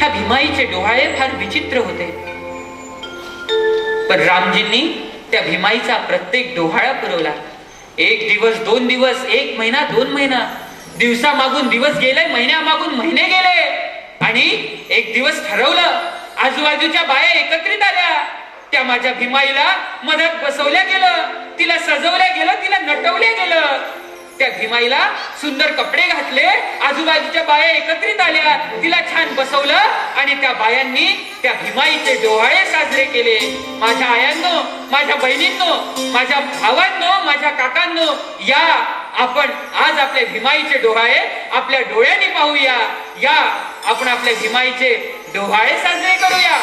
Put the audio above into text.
ह्या भीमाईचे डोहाळे फार विचित्र होते. पण रामजींनी त्या भीमाईचा प्रत्येक डोहाळा पुरवला. एक दिवस दोन दिवस एक महिना दोन महिना. दिवसा मागून दिवस गेले महिन्या मागून महिने गेले. आणि एक दिवस ठरवलं आजूबाजूच्या बाया एकत्रित आल्या. त्या माझ्या भीमाईला मदत बसवल्या गेलं तिला सजवल्या गेलं तिला नटवल्या गेलं. त्या भीमाईला सुंदर कपडे घातले. आजूबाजूच्या बाया एकत्रित आल्या. तिला छान बसवलं आणि त्या बायांनी त्या भीमाईचे डोहाळे साजरे केले. माझ्या आयांनो माझ्या बहिणींनो माझ्या भावांनो माझ्या काकांनो या आपण आज आपल्या भीमाईचे डोहाळे आपल्या डोळ्यांनी पाहूया. या आपण आपल्या भीमाईचे डोहाळे साजरे करूया.